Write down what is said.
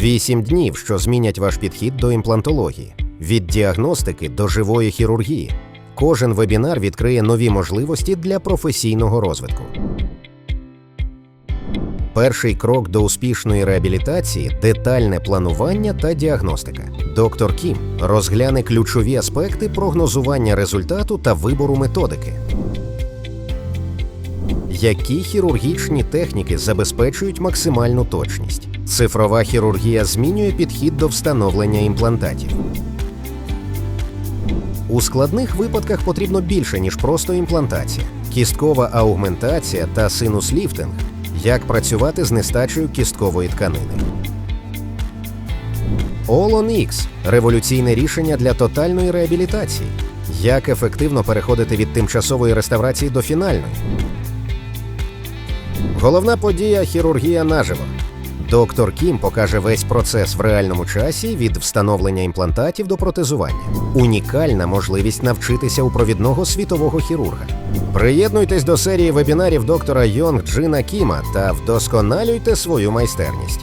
Вісім днів, що змінять ваш підхід до імплантології, від діагностики до живої хірургії. Кожен вебінар відкриє нові можливості для професійного розвитку. Перший крок до успішної реабілітації детальне планування та діагностика. Доктор Кім розгляне ключові аспекти прогнозування результату та вибору методики. Які хірургічні техніки забезпечують максимальну точність? Цифрова хірургія змінює підхід до встановлення імплантатів. У складних випадках потрібно більше, ніж просто імплантація. Кісткова аугментація та синус-ліфтинг як працювати з нестачею кісткової тканини. All X – революційне рішення для тотальної реабілітації. Як ефективно переходити від тимчасової реставрації до фінальної. Головна подія хірургія наживо. Доктор Кім покаже весь процес в реальному часі від встановлення імплантатів до протезування. Унікальна можливість навчитися у провідного світового хірурга. Приєднуйтесь до серії вебінарів доктора Йонг Джина Кіма та вдосконалюйте свою майстерність.